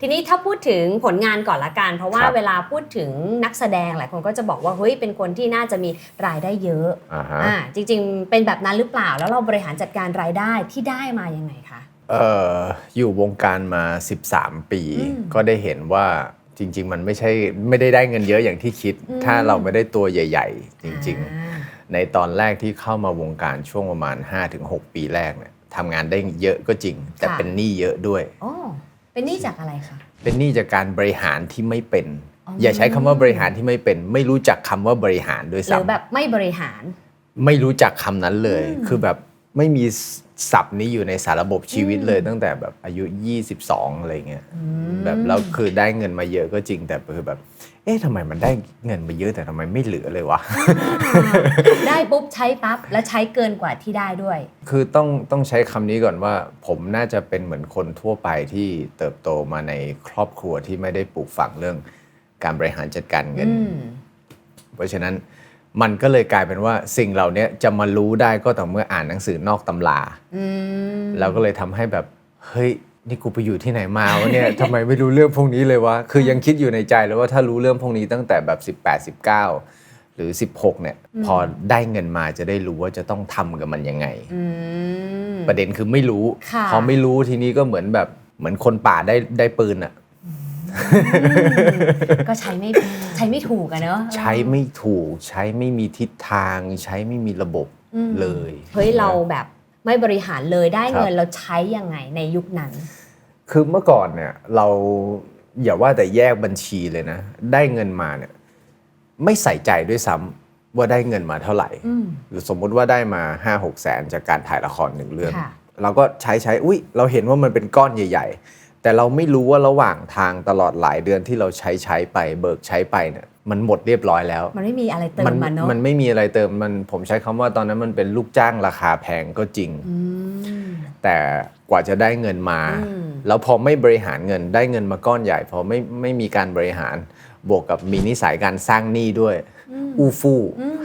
ทีนี้ถ้าพูดถึงผลงานก่อนละกัน เพราะว่าครับเวลาพูดถึงนักแสดงหลายคนก็จะบอกว่าเฮ้ยเป็นคนที่น่าจะมีรายได้เยอะอ่าฮะอ่าจริง ๆ เป็นแบบนั้นหรือเปล่าแล้วเราบริหารจัดการรายได้ที่ได้มายังไงคะเอ่ออยู่วงการมา 13 ปีอืมก็ได้เห็นว่าจริง ๆ มันไม่ใช่ไม่ได้ได้เงินเยอะอย่างที่คิดอืมถ้าเราไม่ได้ตัวใหญ่ ๆ จริงอ่าๆในตอนแรกที่เข้ามาวงการช่วงประมาณ 5-6 ปีแรกเนี่ยทำงานได้เยอะก็จริง แต่เป็นหนี้เยอะด้วยโอ้ เป็นหนี่จากอะไรคะ เป็นหนี้จากการบริหารที่ไม่เป็น อ๋ออ อย่าใช้คำว่าบริหารที่ไม่เป็น ไม่รู้จักคำว่าบริหารด้วยหรือแบซ้ำบไม่บริหาร ไม่รู้จักคำนั้นเลย อืม คือแบบ ไม่มีศัพท์นี้อยู่ในสารระบบชีวิตเลยอืมตั้งแต่แบบอายุ 22 อะไรเงี้ยอืมแบบเราคือได้เงินมาเยอะก็จริงแต่คือแบบ เอ๊ะทำไมมันได้เงินมาเยอะแต่ทำไมไม่เหลือเลยวะ ได้ปุ๊บใช้ปั๊บแล้วใช้เกินกว่าที่ได้ด้วย คือต้องต้องใช้คำนี้ก่อนว่า ผมน่าจะเป็นเหมือนคนทั่วไปที่เติบโตมาในครอบครัวที่ไม่ได้ปลูกฝังเรื่อง การบริหารจัดการเงินอืมเพราะฉะนั้น มันก็เลยกลายเป็นว่าสิ่งเหล่านี้จะมารู้ได้ก็ต่อเมื่ออ่านหนังสือนอกตำราอืมเราก็เลยทำให้แบบเฮ้ยนี่กูไปอยู่ที่ไหนมาวะเนี่ยทำไมไม่รู้เรื่องพวกนี้เลยวะคือยังคิดอยู่ในใจเลยว่าถ้ารู้เรื่องพวกนี้ตั้งแต่แบบ 18 19 หรือ 16เนี่ยพอได้เงินมาจะได้รู้ว่าจะต้องทำกับมันยังไงอืมประเด็นคือไม่รู้ค่ะพอไม่รู้ทีนี้ก็เหมือนแบบเหมือนคนป่าได้ได้ปืนอะ ก็ใช้ไม่ใช้ไม่ถูกอะเนอะใช้ไม่ถูกใช้ไม่มีทิศทางใช้ไม่มีระบบอืมเลยเฮ้ยเราแบบไม่บริหารเลยได้ครับเงินเราใช้ยังไงในยุคนั้น คือเมื่อก่อนเนี่ยเราอย่าว่าแต่แยกบัญชีเลยนะ ได้เงินมาเนี่ยไม่ใส่ใจด้วยซ้ำว่าได้เงินมาเท่าไหร่อืมหรือสมมุติว่าได้มา5 6แสนจากการถ่ายละครหนึ่งเรื่องค่ะเราก็ใช้ใช้ อุ้ยเราเห็นว่ามันเป็นก้อนใหญ่ ๆ แต่เราไม่รู้ว่าระหว่างทางตลอดหลายเดือนที่เราใช้ใช้ไปเบิกใช้ไปเนี่ยมันหมดเรียบร้อยแล้ว มันไม่มีอะไรเติมมันมาเนอะมันไม่มีอะไรเติมมันผมใช้คำว่าตอนนั้นมันเป็นลูกจ้างราคาแพงก็จริงอืมแต่กว่าจะได้เงินมาอืมแล้วพอไม่บริหารเงินได้เงินมาก้อนใหญ่ พอไม่ไม่มีการบริหารบวกกับมีนิสัยการสร้างหนี้ด้วย อู้ฟู่อืม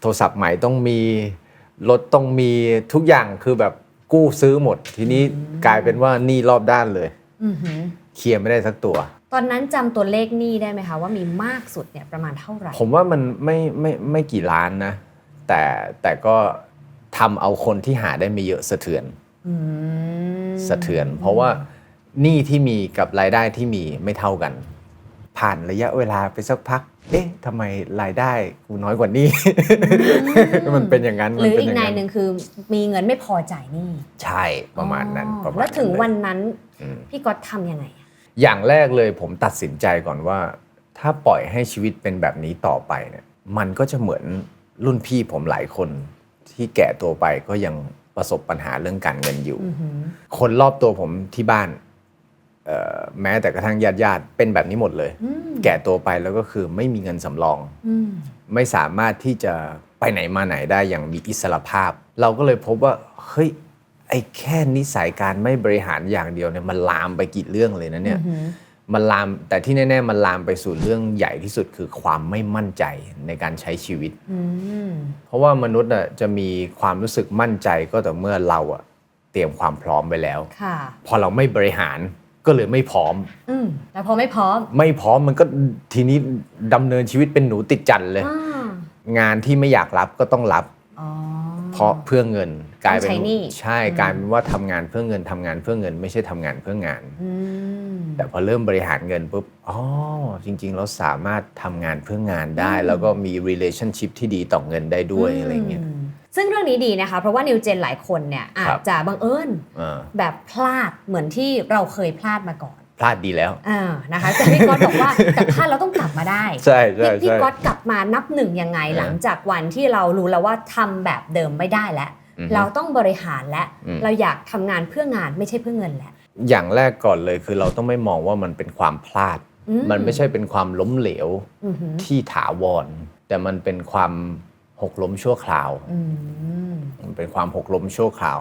โทรศัพท์ใหม่ต้องมีรถต้องมีทุกอย่างคือแบบกู้ซื้อหมด ทีนี้กลายเป็นว่าหนี้รอบด้านเลยอือหือ เคลียร์ไม่ได้สักตัว ตอนนั้นจำตัวเลขหนี้ได้ไหมคะ ว่ามีมากสุดเนี่ยประมาณเท่าไหร่ ผมว่ามันไม่ไม่ไม่กี่ล้านนะ แต่แต่ก็ทำเอาคนที่หาได้ไม่เยอะสะเทือนอืมสะเทือน เพราะว่าหนี้ที่มีกับรายได้ที่มีไม่เท่ากัน ผ่านระยะเวลาไปสักพัก เอ๊ะทำไมรายได้กูน้อยกว่านี้ มันเป็นอย่างนั้นหมัรือเป็อีกย่างนายหนึ่งคือมีเงินไม่พอจ่ายหนี้ใช่ประมาณนั้นอ๋อประมาณแล้วถึงเลยวันนั้นอืม พี่ก๊อตทำยังไงอะอย่างแรกเลยผมตัดสินใจก่อนว่า ถ้าปล่อยให้ชีวิตเป็นแบบนี้ต่อไปเนี่ยมันก็จะเหมือนรุ่นพี่ผมหลายคนที่แก่ตัวไปก็ยังประสบปัญหาเรื่องการเงินอยู่อือหือคนรอบตัวผมที่บ้านเอ่อแม้แต่กระทั่งญาติญาติๆเป็นแบบนี้หมดเลยอืมแก่ตัวไปแล้วก็คือไม่มีเงินสำรองอืมไม่สามารถที่จะไปไหนมาไหนได้อย่างมีอิสระภาพ เราก็เลยพบว่าเฮ้ย ไอ้แค่นิสัยการไม่บริหารอย่างเดียวเนี่ยมันลามไปกี่เรื่องเลยนะเนี่ยอือหือมันลามแต่ที่แน่ ๆ มันลามไปสู่เรื่องใหญ่ที่สุดคือความไม่มั่นใจในการใช้ชีวิตอืมเพราะว่ามนุษย์น่ะจะมีความรู้สึกมั่นใจก็ต่อเมื่อเราอะเตรียมความพร้อมไปแล้วค่ะพอเราไม่บริหารก็เลยไม่พร้อมอืมแล้วพอไม่พร้อม ไม่พร้อมมันก็ทีนี้ดำเนินชีวิตเป็นหนูติดจันเลยอ่างานที่ไม่อยากรับก็ต้องรับอ๋อ เพราะเพื่อเงินกลายเป็นใช้หนี้ใช่กลายเป็นว่าทำงานเพื่อเงินทำงานเพื่อเงิน ไม่ใช่ทำงานเพื่องานอืมแต่พอเริ่มบริหารเงินปุ๊บอ๋อจริง ๆ เราสามารถทำงานเพื่องานได้ แล้วก็มี relationship ที่ดีต่อเงินได้ด้วยอะไรเงี้ยมซึ่งเรื่องนี้ดีนะคะ เพราะว่านิวเจนหลายคนเนี่ยอาครัจบจะบังเอิญอ่าแบบพลาดเหมือนที่เราเคยพลาดมาก่อน พลาดดีแล้วอ่านะคะแต่พี่ก๊อตบอกว่าแต่พลาดเราต้องกลับมาได้ใช่ใช่พี่พี่ใช่ก๊อตกลับมานับหนึ่งยังไงเออหลังจากวันที่เรารู้แล้วว่าทำแบบเดิมไม่ได้แล้วอือฮึเราต้องบริหารและอืมเราอยากทำงานเพื่องานไม่ใช่เพื่อเงินแล้วอย่างแรกก่อนเลยคือเราต้องไม่มองว่ามันเป็นความพลาดอืมันไม่ใช่เป็นความล้มเหลวอือหือที่ถาวร แต่มันเป็นความหกล้มชั่วคราวอืมมันเป็นความหกล้มชั่วคราว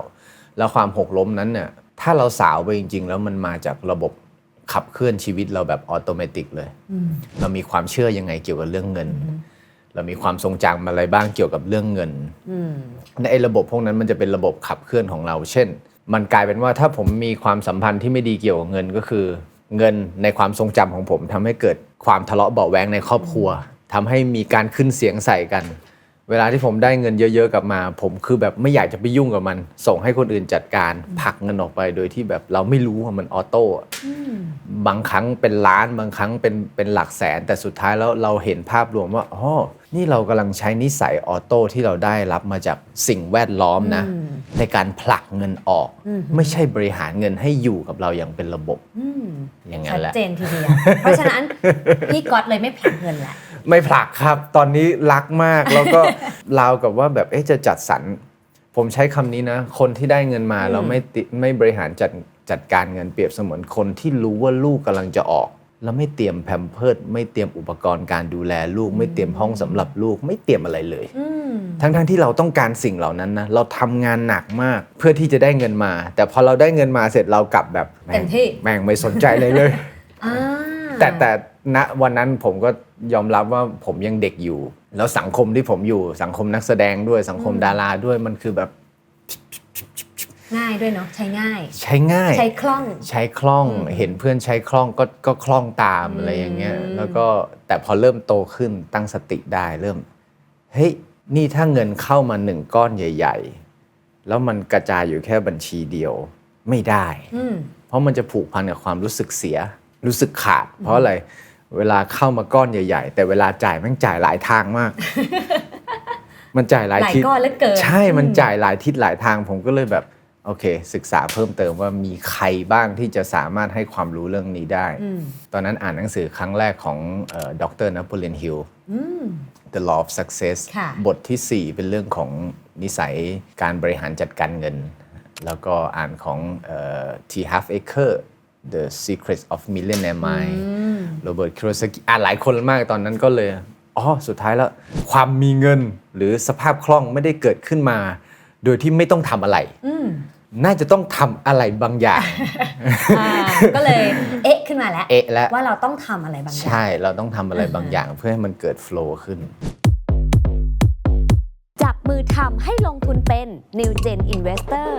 แล้วความหกล้มนั้นเนี่ยถ้าเราสาวไปจริง ๆ แล้วมันมาจากระบบ ขับเคลื่อนชีวิตเราแบบออโตเมติกเลยอืมเรามีความเชื่อยังไงเกี่ยวกับเรื่องเงินอืมเรามีความทรงจำอะไรบ้างเกี่ยวกับเรื่องเงินอืมในไอ้ระบบพวกนั้นมันจะเป็นระบบขับเคลื่อนของเรา เช่น มันกลายเป็นว่าถ้าผมมีความสัมพันธ์ที่ไม่ดีเกี่ยวกับเงินก็คือ เงินในความทรงจำของผมทำให้เกิดความทะเลาะเบาะแว้งในครอบครัวทำให้มีการขึ้นเสียงใส่กัน เวลาที่ผมได้เงินเยอะๆกลับมา ผมคือแบบไม่อยากจะไปยุ่งกับมัน ส่งให้คนอื่นจัดการผลักเงินออกไปโดยที่แบบเราไม่รู้ว่ามันออโต้อะอืมบางครั้งเป็นล้านบางครั้งเป็นเป็นหลักแสน แต่สุดท้ายแล้วเราเห็นภาพรวมว่าอ๋อนี่เรากำลังใช้นิสัยออโต้ที่เราได้รับมาจากสิ่งแวดล้อมนะอืมในการผลักเงินออกอืมไม่ใช่บริหารเงินให้อยู่กับเราอย่างเป็นระบบอืมอย่างนั้ชันดแหละเจนทีเดียวเพราะฉะนั้นพี่ก๊อตเลยไม่ผลักเงินแหละ ไม่ผลักครับ ตอนนี้รักมากแล้วก็ราวกับว่าแบบเอ๊ะจะจัดสรรผมใช้คำนี้นะ คนที่ได้เงินมาอืมแล้วไม่ติไม่บริหารจัดจัดการเงินเปรียบเสมือนคนที่รู้ว่าลูกกำลังจะออก แล้วไม่เตรียมแพมเพิร์ดไม่เตรียมอุปกรณ์การดูแลลูก ไม่เตรียมห้องสำหรับลูกไม่เตรียมอะไรเลยอืมทั้งๆที่เราต้องการสิ่งเหล่านั้นนะเราทำงานหนักมากเพื่อที่จะได้เงินมา แต่พอเราได้เงินมาเสร็จเรากลับแบบแม่งเต็มที่แม่งไม่สนใจเลยเลยอ่า แต่แต่ณวันนั้นผมก็ยอมรับว่าผมยังเด็กอยู่ แล้วสังคมที่ผมอยู่สังคมนักแสดงด้วยสังคมดาราด้วยมันคือแบบง่ายด้วยเนาะใช้ง่าย ใช้ง่าย ใช้คล่อง ใช้คล่องอืมเห็นเพื่อนใช้คล่องก็ก็คล่องตามอืมอะไรอย่างเงี้ย แล้วก็แต่พอเริ่มโตขึ้นตั้งสติได้เริ่มเฮ้ยนี่ถ้าเงินเข้ามาหนึ่งก้อนใหญ่ ๆ แล้วมันกระจายอยู่แค่บัญชีเดียวไม่ได้อืมเพราะมันจะผูกพันกับความรู้สึกเสีย รู้สึกขาด เพราะอะไรเวลาเข้ามาก้อนใหญ่ ๆ แต่เวลาจ่ายแมันจ่ายหลายทางมาก มันจ่ายหลายหลายทิศก้อนเหลือเกินใช่มันอืจ่ายหลายทิศหลายทางผมก็เลยแบบโอเค ศึกษาเพิ่มเติมว่ามีใครบ้างที่จะสามารถให้ความรู้เรื่องนี้ได้อืมตอนนั้นอ่านหนังสือครั้งแรกของดรน p ป l เ o นฮิลอืม The Law of Success ค่ะบทที่ 4 เป็นเรื่องของนิสัยการบริหารจัดการเงิน แล้วก็อ่านของเอ่อ T. Half Acre The Secrets of Millionaire Mind โรเบิร์ตคิโรซากิอ่านหลายคนมากตอนนั้นก็เลย อ๋อ สุดท้ายแล้ว ความมีเงินหรือสภาพคล่องไม่ได้เกิดขึ้นมา โดยที่ไม่ต้องทำอะไรอืมน่าจะต้องทำอะไรบางอย่างอ่าก็เลย เอ๊ะขึ้นมาแล้ว เอ๊ะแล้วว่าเราต้องทำอะไรบางอย่าง ใช่ เราต้องทำอะไรบางอย่าง เพื่อให้มันเกิดโฟล์ขึ้นจับมือทำให้ลงทุนเป็น New Gen Investor